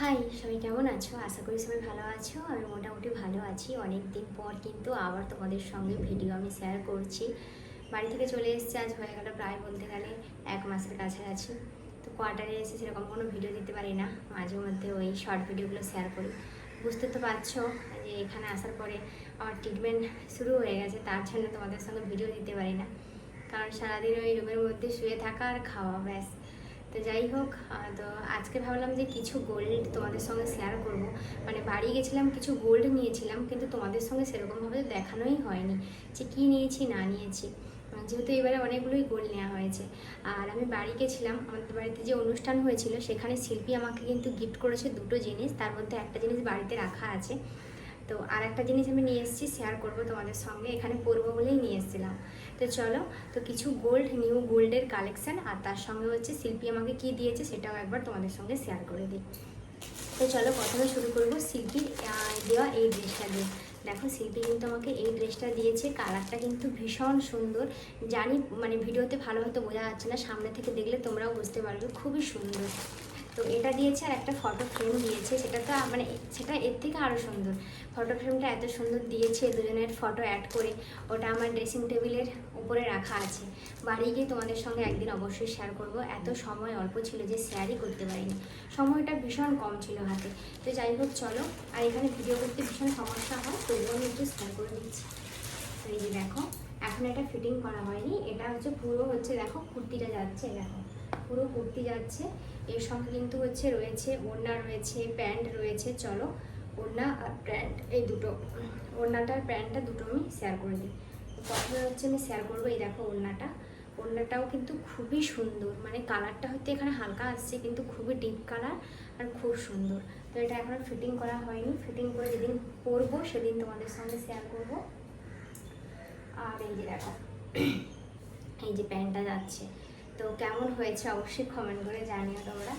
High, সবাই কেমন আছো? আশা করি সবাই ভালো আছো। আমি মোটামুটি ভালো আছি। অনেক দিন পর কিন্তু আবার তোমাদের সঙ্গে ভিডিও আমি শেয়ার করছি। বাড়ি থেকে চলে এসেছি, আজ হয়ে গেল প্রায় বলতে গেলে এক মাসের কাছাকাছি। তো কোয়ার্টারে এসে সেরকম কোনো ভিডিও দিতে পারি না। মাঝে মধ্যে ওই শর্ট ভিডিওগুলো শেয়ার করি। বুঝতে তো পারছ যে এখানে আসার পরে আমার ট্রিটমেন্ট শুরু হয়ে গেছে, তার জন্য তোমাদের সঙ্গে ভিডিও দিতে পারি না। কারণ সারাদিন ওই রুমের মধ্যে শুয়ে থাকা আর খাওয়া, ব্যাস। তো যাই হোক তো আজকে ভাবলাম যে কিছু গোল্ড তোমাদের সঙ্গে শেয়ার করব। মানে বাড়ি গেছিলাম, কিছু গোল্ড নিয়েছিলাম, কিন্তু তোমাদের সঙ্গে সেরকমভাবে দেখানোই হয়নি যে কী নিয়েছি, না নিয়েছি। যেহেতু এবারে অনেকগুলোই গোল্ড নেওয়া হয়েছে। আর আমি বাড়ি গেছিলাম, আমাদের বাড়িতে যে অনুষ্ঠান হয়েছিল, সেখানে শিল্পী আমাকে কিন্তু গিফট করেছে দুটো জিনিস, তার মধ্যে একটা জিনিস বাড়িতে রাখা আছে। তো আর একটা জিনিস আমি নিয়ে এসেছি শেয়ার করব তোমাদের সঙ্গে। এখানে পরবো বলেই নিয়ে এসেছিলাম। তো চলো তো কিছু গোল্ড নিউ গোল্ডের কালেকশান আর তার সঙ্গে হচ্ছে শিল্পী আমাকে কি দিয়েছে সেটাও একবার তোমাদের সঙ্গে শেয়ার করে দিই। তো চলো প্রথমে শুরু করব শিল্পীর আহ, দেওয়া এই ড্রেসটা দিয়ে। দেখো শিল্পী কিন্তু আমাকে এই ড্রেসটা দিয়েছে। কালারটা কিন্তু ভীষণ সুন্দর। জানি মানে ভিডিওতে ভালো হয়তো বোঝা যাচ্ছে না সামনে থেকে দেখলে তোমরাও বুঝতে পারবে খুবই সুন্দর। তো এটা দিয়েছে আর একটা ফটো ফ্রেম দিয়েছে। সেটা তো মানে সেটা এর থেকে আরও সুন্দর। ফটো ফ্রেমটা এত সুন্দর দিয়েছে দুজনের ফটো অ্যাড করে। ওটা আমার ড্রেসিং টেবিলের উপরে রাখা আছে। বাড়ি গিয়ে তোমাদের সঙ্গে একদিন অবশ্যই শেয়ার করব। এত সময় অল্প ছিল যে শেয়ারই করতে পারিনি। সময়টা ভীষণ কম ছিল হাতে। তো যাই হোক, চলো। আর এখানে ভিডিও করতে ভীষণ সমস্যা হয় তবুও আমি একটু শেয়ার করে দিচ্ছি। তো এই যে দেখো, এখন এটা ফিটিং করা হয়নি। এটা হচ্ছে পুরো হচ্ছে, দেখো, কুর্তিটা যাচ্ছে, দেখো। পুরো কুর্তি যাচ্ছে। এর সঙ্গে কিন্তু হচ্ছে রয়েছে ওড়না রয়েছে, প্যান্ট রয়েছে, চলো ওড়না আর প্যান্ট, এই দুটো। ওড়নাটা আর প্যান্টটা দুটো আমি শেয়ার করে দিই। প্রথমে হচ্ছে আমি শেয়ার করব, এই দেখো ওড়নাটা। ওড়নাটাও কিন্তু খুবই সুন্দর মানে কালারটা হয়তো এখানে হালকা আসছে, কিন্তু খুবই ডিপ কালার আর খুব সুন্দর। তো এটা এখনও ফিটিং করা হয়নি। ফিটিং করে যেদিন পরবো, সেদিন তোমাদের সঙ্গে শেয়ার করব। আর এই যে দেখো, এই যে প্যান্টটা যাচ্ছে। তো কেমন হয়েছে অবশ্যই কমেন্ট করে জানিও তোমরা।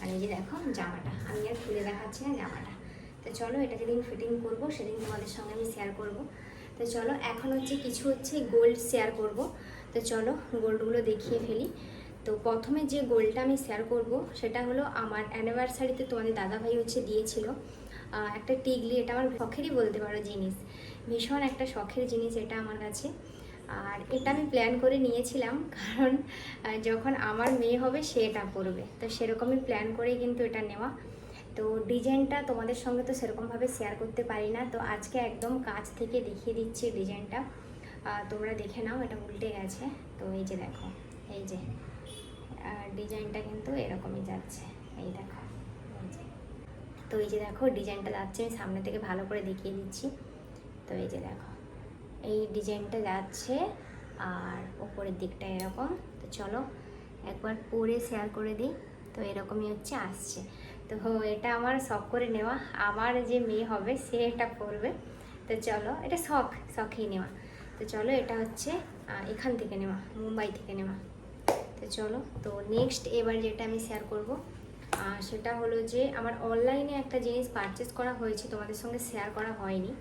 আর যে দেখো, জামাটা। আমি আর খুলে দেখাচ্ছি না জামাটা। তো চলো, এটা যেদিন ফিটিং করব, সেদিন তোমাদের সঙ্গে আমি শেয়ার করব। তো চলো, এখন হচ্ছে কিছু হচ্ছে গোল্ড শেয়ার করব। তো চলো গোল্ডগুলো দেখিয়ে ফেলি। তো প্রথমে যে গোল্ডটা আমি শেয়ার করব, সেটা হলো আমার অ্যানিভার্সারিতে তোমাদের দাদাভাই হচ্ছে দিয়েছিল। একটা টিগলি, এটা আমার শখেরই বলতে পারো জিনিস। ভীষণ একটা শখের জিনিস এটা আমার কাছে। আর এটা আমি প্ল্যান করে নিয়েছিলাম, কারণ যখন আমার মেয়ে হবে সে এটা পরবে তো সেরকমই প্ল্যান করেই কিন্তু এটা নেওয়া। তো ডিজাইনটা তোমাদের সঙ্গে তো সেরকমভাবে শেয়ার করতে পারি না। তো আজকে একদম কাছ থেকে দেখিয়ে দিচ্ছি ডিজাইনটা। তোমরা দেখে নাও, এটা উল্টে গেছে। তো এই যে দেখো, এই যে ডিজাইনটা কিন্তু এরকমই যাচ্ছে। এই দেখো, এই যে। তো এই যে দেখো, ডিজাইনটা যাচ্ছে, আমি সামনে থেকে ভালো করে দেখিয়ে দিচ্ছি। তো এই যে দেখো এই ডিজাইনটা যাচ্ছে আর ওপরের দিকটা এরকম। তো চলো একবার পরে শেয়ার করে দিই। তো এরকমই হচ্ছে, আসছে। তো এটা আমার শখ করে নেওয়া। আমার যে মেয়ে হবে, সে এটা পরবে। তো চলো, এটা শখ শখেই নেওয়া। তো চলো, এটা হচ্ছে এখান থেকে নেওয়া, মুম্বাই থেকে নেওয়া। তো চলো, তো নেক্সট এবার যেটা আমি শেয়ার করব সেটা হলো যে আমার অনলাইনে একটা জিনিস পারচেস করা হয়েছে, তোমাদের সঙ্গে শেয়ার করা হয়নি।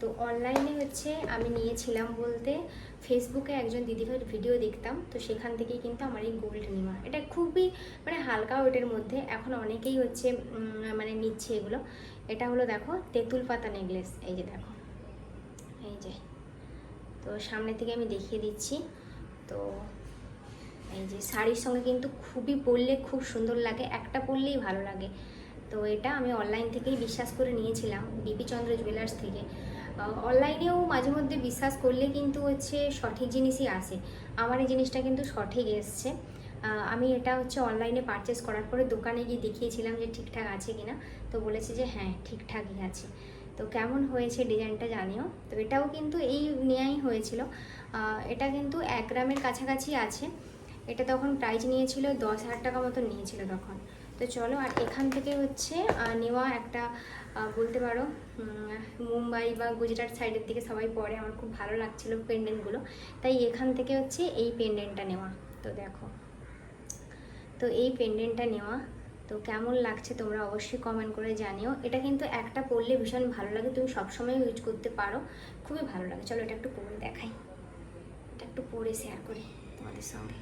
তো অনলাইনে হচ্ছে আমি নিয়েছিলাম বলতে ফেসবুকে একজন দিদিভাইয়ের ভিডিও দেখতাম, তো সেখান থেকেই কিন্তু আমার এই গোল্ড নেওয়া। এটা খুবই মানে হালকা ওয়েটের মধ্যে, এখন অনেকেই হচ্ছে মানে নিচ্ছে এগুলো। এটা হলো দেখো, তেঁতুল পাতা নেকলেস এই যে দেখো। এই যে। তো সামনে থেকে আমি দেখিয়ে দিচ্ছি। তো এই যে শাড়ির সঙ্গে কিন্তু খুবই পরলে খুব সুন্দর লাগে, একটা পরলেই ভালো লাগে। তো এটা আমি অনলাইন থেকেই বিশ্বাস করে নিয়েছিলাম বিপি চন্দ্র জুয়েলার্স থেকে। অনলাইনেও মাঝে মধ্যে বিশ্বাস করলে কিন্তু হচ্ছে সঠিক জিনিসই আসে। আমার এই জিনিসটা কিন্তু সঠিক এসছে। আমি এটা হচ্ছে অনলাইনে পারচেস করার পরে দোকানে গিয়ে দেখিয়েছিলাম যে ঠিকঠাক আছে কিনা। তো বলেছে যে হ্যাঁ ঠিকঠাকই আছে। তো কেমন হয়েছে ডিজাইনটা জানিও। তো এটাও কিন্তু এই নেয়াই হয়েছিল। এটা কিন্তু এক গ্রামের কাছাকাছি আছে। এটা তখন প্রাইস নিয়েছিল দশ হাজার টাকা মতো নিয়েছিল তখন। তো চলো, আর এখান থেকে হচ্ছে নেওয়া একটা বলতে পারো মুম্বাই বা গুজরাট সাইডের দিকে সবাই পরে আমার খুব ভালো লাগছিল পেন্ডেন্টগুলো তাই এখান থেকে হচ্ছে এই পেন্ডেন্টটা নেওয়া। তো দেখো, তো এই পেন্ডেন্টটা নেওয়া। তো কেমন লাগছে তোমরা অবশ্যই কমেন্ট করে জানিও। এটা কিন্তু একটা পরলে ভীষণ ভালো লাগে। তুমি সবসময় ইউজ করতে পারো। খুবই ভালো লাগে। চলো এটা একটু পরে দেখাই। এটা একটু পরে শেয়ার করি তোমাদের সঙ্গে।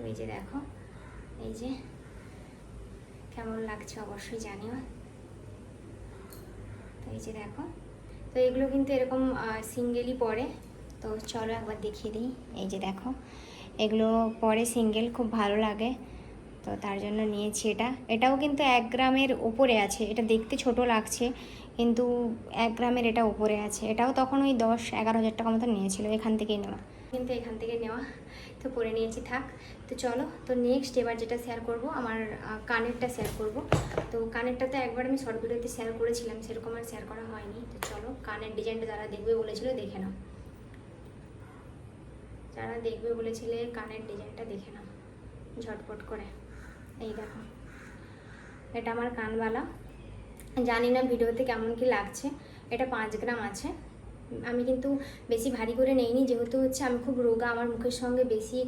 তো এই যে দেখো, এই যে, কেমন লাগছে অবশ্যই জানিও। তো এই যে দেখো, তো এগুলো কিন্তু এরকম সিঙ্গেলই পরে। তো চলো একবার দেখিয়ে দিই। এই যে দেখো, এগুলো পরে সিঙ্গেল খুব ভালো লাগে। তো তার জন্য নিয়েছি এটা। এটাও কিন্তু এক গ্রামের ওপরে আছে। এটা দেখতে ছোট লাগছে, কিন্তু এক গ্রামের এটা ওপরে আছে। এটাও তখন ওই দশ এগারো হাজার টাকা মতো নিয়েছিল, এখান থেকেই নেওয়া। কিন্তু এখান থেকে নেওয়া। তো পরে নিয়েছি, থাক। তো চলো, তো নেক্সট এবার যেটা শেয়ার করব, আমার কানেরটা শেয়ার করব। তো কানেরটা তো একবার আমি শর্ট ভিডিওতে শেয়ার করেছিলাম, সেরকম আর শেয়ার করা হয়নি। তো চলো, কানের ডিজাইনটা যারা দেখবে বলেছিল দেখে নাও। যারা দেখবে বলেছিলে কানের ডিজাইনটা দেখে নাও, ঝটপট করে। এই দেখো, এটা আমার কানবালা। জানি না ভিডিওতে কেমন কি লাগছে। এটা পাঁচ গ্রাম আছে। আমি কিন্তু বেশি ভারী করে নেইনি। যেহেতু হচ্ছে আমি খুব রোগা, আমার মুখের সঙ্গে বেশি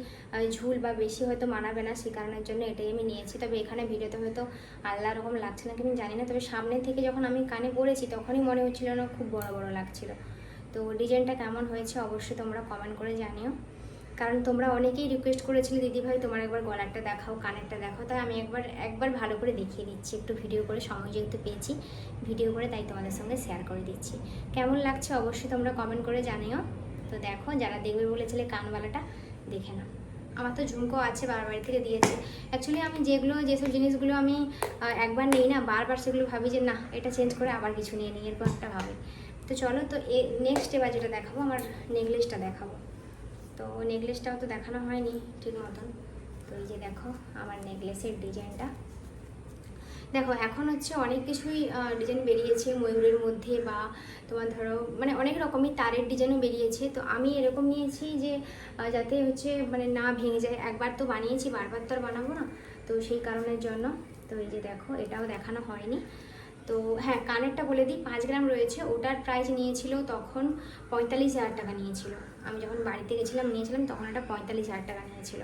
ঝুল বা বেশি হয়তো মানাবে না সেই কারণের জন্য এটাই আমি নিয়েছি। তবে এখানে ভিডিওতে হয়তো আল্লাহ রকম লাগছে না কি আমি জানি না। তবে সামনে থেকে যখন আমি কানে পড়েছি, তখনই মনে হচ্ছিল না, খুব বড় বড় লাগছিল। তো ডিজাইনটা কেমন হয়েছে অবশ্যই তোমরা কমেন্ট করে জানিও। কারণ তোমরা অনেকেই রিকোয়েস্ট করেছিলে দিদি ভাই তোমার একবার গলারটা দেখাও, কানেরটা দেখাও। তাই আমি একবার একবার ভালো করে দেখিয়ে দিচ্ছি। একটু ভিডিও করে সময় যেহেতু পেয়েছি ভিডিও করে তাই তোমাদের সঙ্গে শেয়ার করে দিচ্ছি। কেমন লাগছে অবশ্যই তোমরা কমেন্ট করে জানিও। তো দেখো, যারা দেখবে বলেছিলে কানওয়ালাটা, দেখে নাও। আমার তো ঝুমকো আছে বারবার থেকে দিয়েছে। অ্যাকচুয়ালি আমি যেগুলো, যেসব জিনিসগুলো আমি একবার নেই না, বারবার সেগুলো ভাবি যে, না, এটা চেঞ্জ করে আবার কিছু নিয়ে নিই, এরকম একটা ভাবি। তো চলো, তো এ নেক্সট এবার যেটা দেখাবো, আমার নেকলেসটা দেখাবো। তো নেকলেসটাও তো দেখানো হয়নি ঠিক মতন। তো এই যে দেখো আমার নেকলেসের ডিজাইনটা দেখো, এখন হচ্ছে অনেক কিছুই ডিজাইন বেরিয়েছে ময়ূরের মধ্যে বা তোমার ধরো মানে অনেক রকমই তারের ডিজাইনও বেরিয়েছে। তো আমি এরকম নিয়েছি যে যাতে হচ্ছে মানে না ভেঙে যায়। একবার তো বানিয়েছি, বারবার তো আর বানাবো না। তো সেই কারণের জন্য, তো এই যে দেখো, এটাও দেখানো হয়নি। তো হ্যাঁ কানেরটা বলে দিই, পাঁচ গ্রাম রয়েছে। ওটার প্রাইস নিয়েছিল তখন পঁয়তাল্লিশ হাজার টাকা নিয়েছিল। আমি যখন বাড়িতে গেছিলাম, নিয়েছিলাম, তখন এটা পঁয়তাল্লিশ হাজার টাকা নিয়েছিল।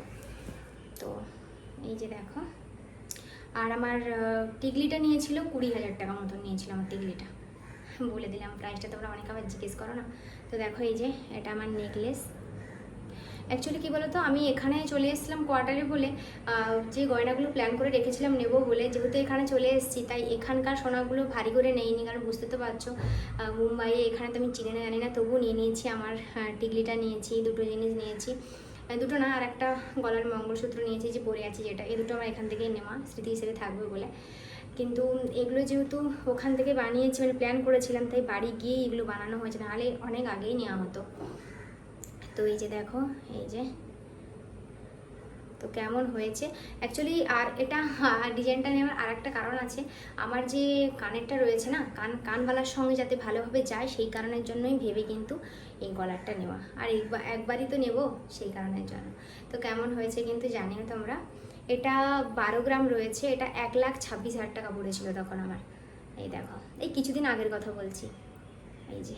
তো এই যে দেখো। আর আমার টিকলিটা নিয়েছিল কুড়ি হাজার টাকা মতন নিয়েছিল আমার টিকলিটা। বলে দিলাম প্রাইসটা তোমরা অনেক আবার জিজ্ঞেস করো না। তো দেখো এই যে, এটা আমার নেকলেস অ্যাকচুয়ালি কী বলতো? আমি এখানে চলে এসেছিলাম কোয়ার্টারে বলে যে গয়নাগুলো প্ল্যান করে রেখেছিলাম নেব বলে, যেহেতু এখানে চলে এসেছি, তাই এখানকার সোনাগুলো ভারী করে নেইনি, কারণ বুঝতে তো পারছ মুম্বাইয়ে এখানে তো আমি চিনে না, জানি না, তবুও নিয়ে নিয়েছি আমার টিকলিটা নিয়েছি, দুটো জিনিস নিয়েছি দুটো না, আর একটা গলার মঙ্গলসূত্র নিয়েছি, যে পরে আছি যেটা, এই দুটো আমার এখান থেকেই নেওয়া, স্মৃতি হিসেবে থাকবে বলে। কিন্তু এগুলো যেহেতু ওখান থেকে বানিয়েছি মানে প্ল্যান করেছিলাম, তাই বাড়ি গিয়ে এগুলো বানানো হয়েছে, নাহলে অনেক আগেই নেওয়া হতো। তো এই যে দেখো, এই যে। তো কেমন হয়েছে? অ্যাকচুয়ালি আর এটা ডিজাইনটা নেওয়ার আর একটা কারণ আছে। আমার যে কানেরটা রয়েছে না, কান কানবালার সঙ্গে যাতে ভালোভাবে যায়, সেই কারণের জন্যই ভেবে কিন্তু এই গলারটা নেওয়া। আর একবার একবারই তো নেব, সেই কারণের জন্য। তো কেমন হয়েছে কিন্তু জানিও তোমরা। এটা বারো গ্রাম রয়েছে, এটা এক লাখ ছাব্বিশ হাজার টাকা পড়েছিল তখন আমার। এই দেখো, এই কিছুদিন আগের কথা বলছি। এই যে।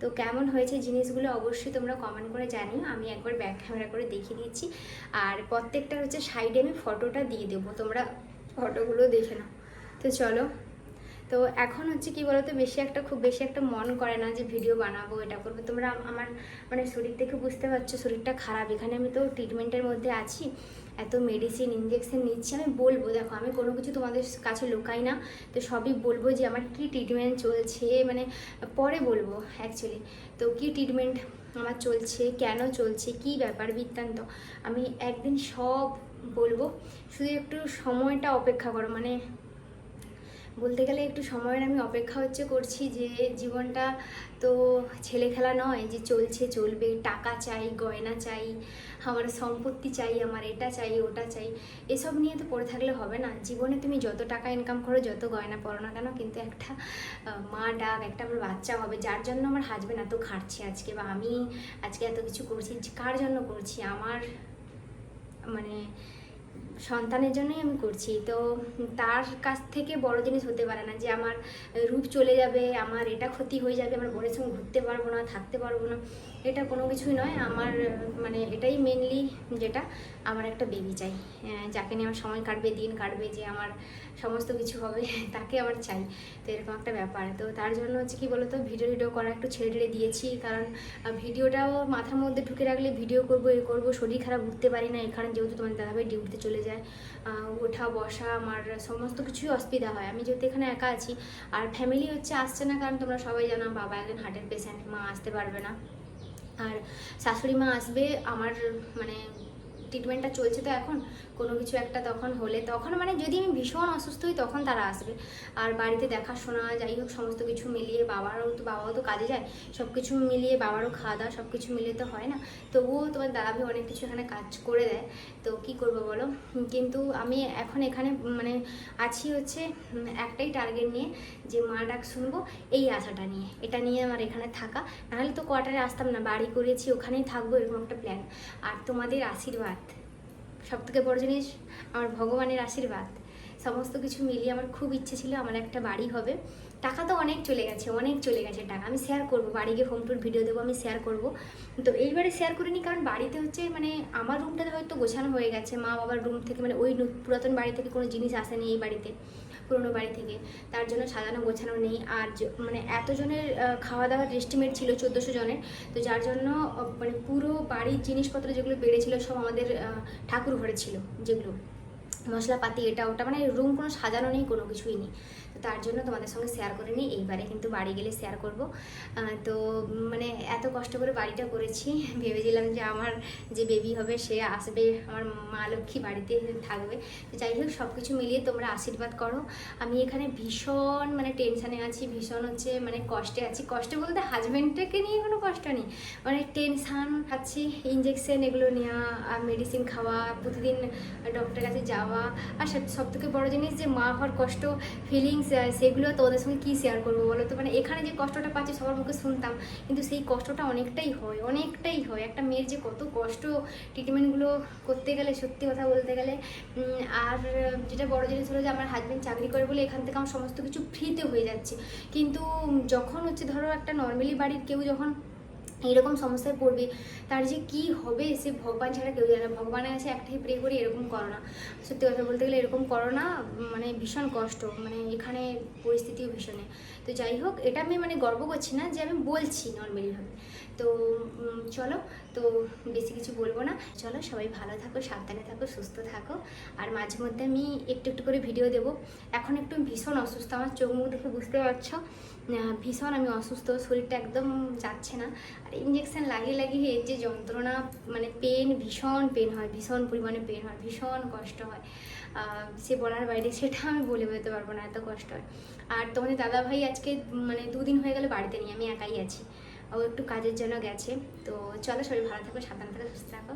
তো কেমন হয়েছে জিনিসগুলো অবশ্যই তোমরা কমেন্ট করে জানিও। আমি একবার ব্যাক ক্যামেরা করে দেখিয়ে দিচ্ছি। আর প্রত্যেকটা হচ্ছে সাইডে আমি ফটোটা দিয়ে দেবো। তোমরা ফটোগুলো দেখে নাও। তো চলো। তো এখন হচ্ছে কি বলতো, বেশি একটা খুব বেশি একটা মন করে না যে ভিডিও বানাবো, এটা করব। তোমরা আমার মানে শরীর দেখে বুঝতে পারছ, শরীরটা খারাপ। এখানে আমি তো ট্রিটমেন্টের মধ্যে আছি। এত মেডিসিন ইঞ্জেকশন নিচ্ছি, আমি বলব, দেখো, আমি কোনো কিছু তোমাদের কাছে লোকাই না, তো সবই বলব যে আমার কী ট্রিটমেন্ট চলছে মানে পরে বলব অ্যাকচুয়ালি তো কী ট্রিটমেন্ট আমার চলছে, কেন চলছে, কি ব্যাপার বৃত্তান্ত, আমি একদিন সব বলব, শুধু একটু সময়টা অপেক্ষা করো মানে বলতে গেলে একটু সময়ের আমি অপেক্ষা হচ্ছে করছি যে জীবনটা তো ছেলে খেলা নয়, যে চলছে, চলবে, টাকা চাই, গয়না চাই, আমার সম্পত্তি চাই, আমার এটা চাই, ওটা চাই, এসব নিয়ে তো পড়ে থাকলে হবে না। জীবনে তুমি যত টাকা ইনকাম করো, যত গয়না পড়ো না কেন, কিন্তু একটা মা ডাক, একটা আমার বাচ্চা হবে, যার জন্য আমার হাজবেন্ড এত খাটছে আজকে, বা আমি আজকে এত কিছু করছি কার জন্য করছি? আমার মানে সন্তানের জন্যই আমি করছি। তো তার কাছ থেকে বড় জিনিস হতে পারে না যে আমার রূপ চলে যাবে, আমার এটা ক্ষতি হয়ে যাবে, আমার বোনের সঙ্গে ঘুরতে পারব না, থাকতে পারব না। এটা কোনো কিছুই নয়, আমার মানে এটাই মেনলি যেটা আমার একটা বেবি চাই। যাকে নিয়ে আমার সময় কাটবে, দিন কাটবে, যে আমার সমস্ত কিছু হবে, তাকে আমার চাই। তো এরকম একটা ব্যাপার। তো তার জন্য হচ্ছে কি বলতো ভিডিও ভিডিও করা একটু ছেড়ে টেড়ে দিয়েছি, কারণ ভিডিওটাও মাথার মধ্যে ঢুকে রাখলে ভিডিও করব, এ করব, শরীর খারাপ, উঠতে পারি না, এখানে যেহেতু তোমার দাদাভাই ডিউটিতে চলে যায়। ওঠা, বসা, আমার সমস্ত কিছুই অসুবিধা হয়। আমি যেহেতু এখানে একা আছি, আর ফ্যামিলি হচ্ছে আসছে না, কারণ তোমরা সবাই জানো, বাবা একজন হার্টের পেশেন্ট মা আসতে পারবে না। আর শাশুড়ি মা আসবে আমার মানে ট্রিটমেন্টটা চলছে তো এখন, কোনো কিছু একটা তখন হলে তখন মানে যদি আমি ভীষণ অসুস্থ হই তখন তারা আসবে। আর বাড়িতে দেখাশোনা, যাই হোক, সমস্ত কিছু মিলিয়ে বাবারও তো, বাবাও তো কাজে যায় সব কিছু মিলিয়ে বাবারও খাওয়া দাওয়া সব কিছু মিলিয়ে তো হয় না। তবুও তোমার দাদাভাই অনেক কিছু এখানে কাজ করে দেয়। তো কি করব বলো? কিন্তু আমি এখন এখানে মানে আছি হচ্ছে, একটাই টার্গেট নিয়ে যে মা ডাক শুনব, এই আশাটা নিয়ে। এটা নিয়ে আমার এখানে থাকা। নাহলে তো কোয়ার্টারে আসতাম না, বাড়ি করেছি, ওখানেই থাকব, এরকম একটা প্ল্যান আর তোমাদের আশীর্বাদ। সব থেকে বড় জিনিস আমার ভগবানের আশীর্বাদ। সমস্ত কিছু মিলিয়ে আমার খুব ইচ্ছে ছিল আমার একটা বাড়ি হবে। টাকা তো অনেক চলে গেছে, অনেক চলে গেছে টাকা। আমি শেয়ার করব, বাড়ি গিয়ে হোম টুর ভিডিও দেবো, আমি শেয়ার করব। তো এইবারে শেয়ার করিনি কারণ বাড়িতে হচ্ছে মানে আমার রুমটাতে হয়তো গোছানো হয়ে গেছে। মা বাবার রুম থেকে মানে ওই পুরাতন বাড়ি থেকে কোনো জিনিস আসেনি এই বাড়িতে। পুরোনো বাড়ি থেকে। তার জন্য সাজানো গোছানো নেই। আর মানে এতজনের খাওয়া দাওয়ার এস্টিমেট ছিল চোদ্দোশো জনের। তো যার জন্য মানে পুরো বাড়ির জিনিসপত্র যেগুলো বেড়েছিল, সব আমাদের ঠাকুর ঘরে ছিল যেগুলো। মশলাপাতি এটা ওটা মানে রুম কোনো সাজানো নেই, কোনো কিছুই নেই। তার জন্য তোমাদের সঙ্গে শেয়ার করে নিই। এইবারে কিন্তু বাড়ি গেলে শেয়ার করব। তো মানে এত কষ্ট করে বাড়িটা করেছি, ভেবেছিলাম যে আমার যে বেবি হবে সে আসবে, আমার মা লক্ষ্মী বাড়িতে থাকবে। তো যাই হোক সব কিছু মিলিয়ে তোমরা আশীর্বাদ করো। আমি এখানে ভীষণ মানে টেনশানে আছি, ভীষণ হচ্ছে মানে কষ্টে আছি। কষ্টে বলতে হাজব্যান্ডটাকে নিয়ে কোনো কষ্ট নেই। মানে টেনশান খাচ্ছি ইঞ্জেকশন এগুলো নেওয়া আর মেডিসিন খাওয়া, প্রতিদিন ডক্টরের কাছে যাওয়া, আর সব থেকে বড় জিনিস যে মা হওয়ার কষ্ট ফিলিংস সেগুলো তোদের সঙ্গে কী শেয়ার করব বলো তো? মানে এখানে যে কষ্টটা পাচ্ছি সবার মুখে শুনতাম, কিন্তু সেই কষ্টটা অনেকটাই হয় অনেকটাই হয়। একটা মেয়ের যে কত কষ্ট ট্রিটমেন্টগুলো করতে গেলে, সত্যি কথা বলতে গেলে আর যেটা বড় জিনিস হলো যে আমার হাজব্যান্ড চাকরি করে বলে এখান থেকে আমার সমস্ত কিছু ফ্রিতে হয়ে যাচ্ছে। কিন্তু যখন হচ্ছে ধরো একটা নর্মালি বাড়ির কেউ যখন এরকম সমস্যায় পড়বে। তার যে কি হবে সে ভগবান ছাড়া কেউ জানে না। ভগবানের কাছে একটাই প্রে করি এরকম করো না। সত্যি কথা বলতে গেলে এরকম করো না মানে ভীষণ কষ্ট মানে এখানে পরিস্থিতিও ভীষণে। তো যাই হোক, এটা আমি মানে গর্ব করছি না যে আমি বলছি নর্মালিভাবে তো চলো, তো বেশি কিছু বলব না। চলো, সবাই ভালো থাকো, সাবধানে থাকো, সুস্থ থাকো। আর মাঝে মধ্যে আমি একটু একটু করে ভিডিও দেবো। এখন একটু ভীষণ অসুস্থ, আমার চোখ মুখ দেখে বুঝতে পারছ। ভীষণ আমি অসুস্থ, শরীরটা একদম যাচ্ছে না। আর ইঞ্জেকশন লাগিয়ে লাগিয়ে এর যে যন্ত্রণা মানে পেন ভীষণ পেন হয়, ভীষণ পরিমাণে পেন হয়, ভীষণ কষ্ট হয়। সে বলার বাইরে সেটা আমি বলে বোঝাতে পারব না, এত কষ্ট হয়। আর তোমাদের দাদা ভাই আজকে মানে দুদিন হয়ে গেলে বাড়িতে নেই, আমি একাই আছি। ও একটু কাজের জন্য গেছে। তো চলো শরীর ভালো থাকো সাবধান থাকো সুস্থ থাকো।